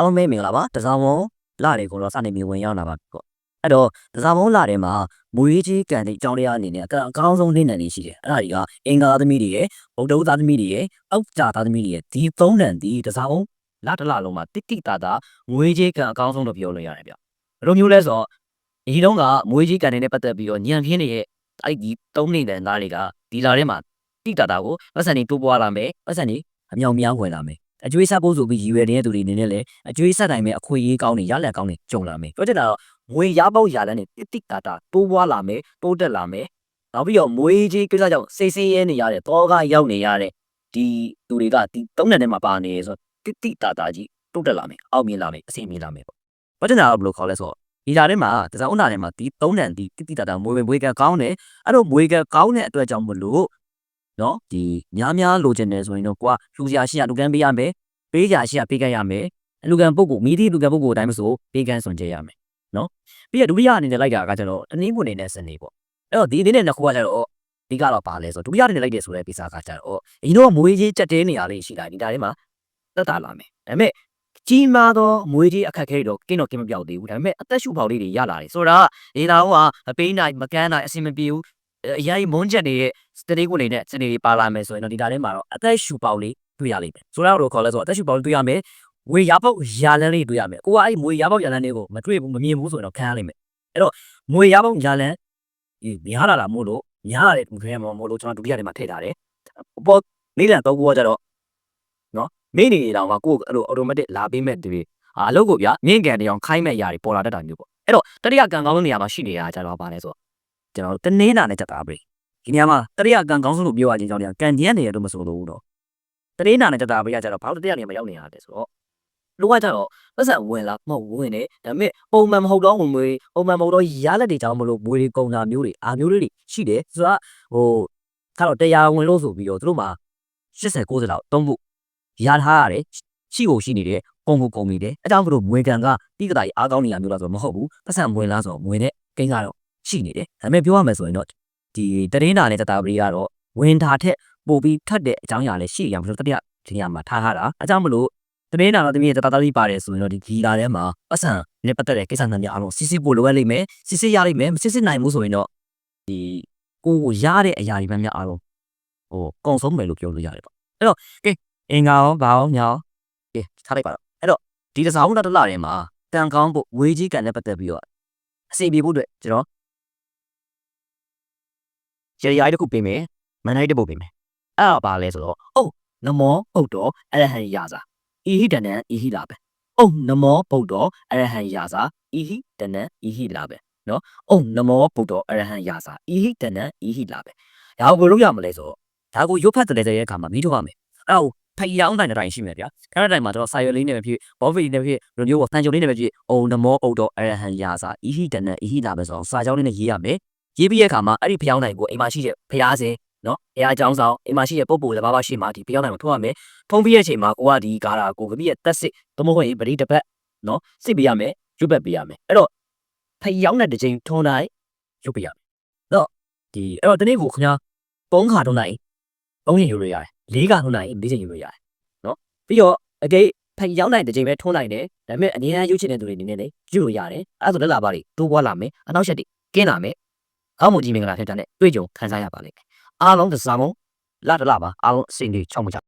အားလုံးပဲမင်္ဂလာပါတစားမုံလာတွေကတော့စနေပြီးဝင်ရောက်လာပါပြီပေါ့အဲ့တော့တစားမုံလာတွေမှာမွေးကြီးကန်တဲ့အကြောင်းတရားအနေနဲ့အကအကောင်းဆုံးနေနေနေရှိတယ်အဲ့ဒါတွေကအင်္ဂါသမီးတွေရဲ့ဗုဒ္ဓသားသမီးတွေရဲ့အောက်ကြသားသမီးတွေရဲ့ဒီသုံးတန်ဒီတစားမုံလာတစ်လလုံးမှာတိတိတာတာမွေးကြီးကန်အကောင်းဆုံးလို့ပြောလို့ရတယ်ဗျဘယ်လိုမျိုးလဲဆိုတော့ဒီတုန်းကမွေးကြီးကန်တွေနဲ့ပတ်သက်ပြီးတော့ညံပြင်းနေတဲ့အဲ့ဒီသုံးနေတဲ့သားတွေကဒီလာထဲမှာတိတာတာကိုပတ်စံနေတိုးပွားလာမယ်ပတ်စံနေအမြောင်များဝင်လာမယ် အကျွေးစားဖို့ဆိုပြီးရည်ရွယ်နေတဲ့သူတွေအနေနဲ့လည်းအကျွေးဆက်တိုင်းပဲအခွင့်အရေးကောင်းနေရလက်ကောင်းနေကြုံလာမယ်ပြောချင်တာတော့ငွေရပေါက်ရလန်းနေတိတိတာတာတိုးပွားလာမယ်တိုးတက်လာမယ်နောက်ပြီးတော့မွေးကြီးကိစ္စကြောင့်စိတ်ဆင်းရဲနေရတဲ့တောကရောက်နေရတဲ့ဒီသူတွေကဒီသုံးနှစ်ထဲမှာပါနေဆိုတိတိတာတာကြီးတိုးတက်လာမယ်အောင်မြင်လာမယ်အဆင်ပြေလာမယ်ပေါ့ပြောချင်တာကဘယ်လိုခေါ်လဲဆိုတော့ဒီလာထဲမှာတစားဥနာထဲမှာဒီသုံးတန်ဒီတိတိတာတာမွေးဝင်မွေးကကောင်းတယ်အဲ့တော့မွေးကကောင်းတဲ့အတွက်ကြောင့်မလို့ နော်ဒီများများလိုချင်တယ်ဆိုရင်တော့ကိုကလူစရာရှိရလူကန်းပေးရမယ်ပေးကြရှိရပေးကမ်းရမယ်အလူကံပုဂ္ဂိုလ်မိသည့်လူကံပုဂ္ဂိုလ်အတိုင်းမဆိုပေးကမ်းစွန်ကြရမယ်နော်ပြီးရဒုတိယအနေနဲ့လိုက်တာကကျတော့တနည်းပွင့်နေတဲ့စနေပေါ့အဲ့တော့ဒီအနေနဲ့နှစ်ခုကကျတော့ဒီကတော့ပါလဲဆိုဒုတိယအနေနဲ့လိုက်တယ်ဆိုတဲ့ပိစာကကျတော့အရင်တော့မွေးကြီးကြက်တဲနေရလေးရှိတာဒီတာထဲမှာတက်တာလာမယ်ဒါပေမဲ့ကြီးမားသောမွေးကြီးအခက်ခဲတွေတော့ကင်းတော့ကင်းမပြောက်သေးဘူးဒါပေမဲ့အသက်ရှူပေါက်လေးတွေရလာတယ်ဆိုတာကဒေတာဟိုကအပေးနိုင်မကန်းနိုင်အဆင်မပြေဘူးအရင်မွန်းချက်နေတဲ့စ တေးကိုနေနဲ့စနေတွေပါလာမယ်ဆိုရင်တော့ဒီတာထဲမှာတော့အသက်ရှူပေါက်လေးတွေ့ရလိမ့်မယ်ဆိုတော့ခေါ်လဲဆိုတော့အသက်ရှူပေါက်လေးတွေ့ရမယ်ဝေရပေါက်ရလန်းလေးတွေ့ရမယ်ကိုကအဲ့မွေရပေါက်ရလန်းလေးကိုမတွေ့ဘူးမမြင်ဘူးဆိုရင်တော့ခံရလိမ့်မယ်အဲ့တော့မွေရပေါက်ရလန်းဒီများလာတာမို့လို့များလာတဲ့ဒုထဲမှာမို့လို့ကျွန်တော်ဒုတိယထဲမှာထည့်ထားတယ်ပေါ်နေလန်တော့ကိုကကြတော့နော်မိနေတောင်မှကိုအဲ့လို automatic လာပေးမဲ့တူအာအလုပ်ကိုဗျာမြင့်ကန်တောင်ခိုင်းမဲ့ຢာတွေပေါ်လာတတ်တာမျိုးပေါ့အဲ့တော့တတိယကံကောင်းတဲ့နေရာမှာရှိနေတာကြတော့ပါလဲဆိုတော့ကျွန်တော်တနင်းနာနဲ့တက်တာပဲ ဒီနေရာမှာတတိယကံကောင်းဆုံးလို့ပြောရခြင်းကြောင့်ကန်ကျန်နေရတော့မဆိုလို့တော့တရေနာနဲ့တတာပေးရကြတော့ဘာလို့တရားနေမှာရောက်နေရတယ်ဆိုတော့လူကကြတော့ပတ်စံဝင်လာမဟုတ်ဝင်နေဒါပေမဲ့ပုံမှန်မဟုတ်တော့ဝင်မွေပုံမှန်မဟုတ်တော့ရလက်တွေကြောင့်မလို့မွေတွေကုံတာမျိုးတွေအာမျိုးလေးတွေရှိတယ်ဆိုတော့ဟိုခါတော့တရားဝင်လို့ဆိုပြီးတော့သူတို့မှာ80 90လောက်တုံးဖို့ရထားရတယ်ရှိကိုရှိနေတယ်ကုံကိုကုံနေတယ်အဲကြောင့်မလို့မွေကန်ကတိကတာကြီးအားကောင်းနေတာမျိုးလားဆိုတော့မဟုတ်ဘူးပတ်စံဝင်လားဆိုတော့မွေနဲ့ကိန်းကတော့ရှိနေတယ်ဒါပေမဲ့ပြောရမယ်ဆိုရင်တော့ ဒီတရေနာနဲ့တတာပရီကတော့ဝင်တာထက်ပို့ပြီးထတ်တဲ့အကြောင်းအရာလည်းရှိရမှာဆိုတော့တတိယဒီနေရာမှာထားထားတာအဲကြောင့်မလို့တမင်းနာတော့တမင်းရဲ့တတတလေးပါတယ်ဆိုရင်တော့ဒီဂီလာထဲမှာပတ်စံနဲ့ပတ်သက်တဲ့ကိစ္စများများအားလုံးစစ်စစ်ပို့လိုအပ်လိမ့်မယ်စစ်စစ်ရလိမ့်မယ်မစစ်စစ်နိုင်ဘူးဆိုရင်တော့ဒီကိုကိုရတဲ့အရာတွေများများအားလုံးဟိုကုံဆုံးမယ်လို့ပြောလို့ရတယ်ပေါ့အဲ့တော့ကဲအင်္ဂါရောဘာရောညာရောကဲထားလိုက်ပါတော့အဲ့တော့ဒီတစားဦးတတလာထဲမှာတန်ကောင်းဖို့ဝေးကြီးကန်နဲ့ပတ်သက်ပြီးတော့အစီပြေဖို့အတွက်ကျွန်တော် ရရရိုက်တစ်ခုပေးမယ်မန်နိုင်တစ်ပုတ်ပေးမယ်အဲ့ဒါပါလဲဆိုတော့အိုးနမောဟုတ်တော့အရဟံရာစာဤဟိတနံဤဟိလာပဲအိုးနမောဗုဒ္ဓအရဟံရာစာဤဟိတနံဤဟိလာပဲနော်အိုးနမောဗုဒ္ဓအရဟံရာစာဤဟိတနံဤဟိလာပဲဒါကိုဘယ်လိုရမလဲဆိုတော့ဒါကိုရုပ်ဖတ်တဲ့တဲ့အခါမှာမီးထုတ်ရမယ်အဲ့ဒါကိုဖျောင်းတိုင်းတိုင်းရှိမယ်ဗျာအဲ့ဒါတိုင်းမှာတော့စာရွက်လေးနဲ့ပဲဖြစ်ဘောဖီနဲ့ဖြစ်လိုမျိုးပေါ့တန်ကြုံလေးနဲ့ပဲဖြစ်အိုးနမောဗုဒ္ဓအရဟံရာစာဤဟိတနံဤဟိလာပဲဆိုတော့စာကြောင်းလေးနဲ့ရေးရမယ် ရေးပြီးတဲ့အခါမှာအဲ့ဒီဖျောင်းတိုင်းကိုအိမ်မှာရှိတဲ့ဖျားစင်နော်အဲအကြောင်းဆောင်အိမ်မှာရှိတဲ့ပုံပုံတဘာဘာရှိမှဒီဖျောင်းတိုင်းကိုထုတ်ရမယ်ထုံးပြီးရဲ့အချိန်မှာကိုကဒီကာရာကိုကပိရဲ့တက်စစ်သမဟုတ်ရင်ပရိတပတ်နော်စစ်ပေးရမယ်ရွတ်ပတ်ပေးရမယ်အဲ့တော့ဖျောင်းတဲ့တစ်ချိန်ထုံးတိုင်းရွတ်ပေးရမယ်အဲ့တော့ဒီအဲ့တော့ဒီနေ့ကိုခင်ဗျာပုံခါထုံးတိုင်းပုံရင်ယူလို့ရတယ်လေးခါထုံးတိုင်းလေးချိန်ယူလို့ရတယ်နော်ပြီးတော့အကိဖျောင်းတိုင်းတစ်ချိန်ပဲထုံးနိုင်တယ်ဒါပေမဲ့အနေနဲ့ရွတ်ချင်တဲ့သူတွေအနေနဲ့လည်းယူလို့ရတယ်အဲ့ဒါဆိုလက်လာပါလိတိုးပွားလာမယ်အနောက်ရှက်တွေကင်းလာမယ် အောက်မကြီးမင်္ဂလာထက်တဲ့တွေ့ကြုံခံစားရပါလိမ့်မယ်အားလုံးသစားမုံလာတလာပါအားလုံးအစင်တွေချောင်းမချ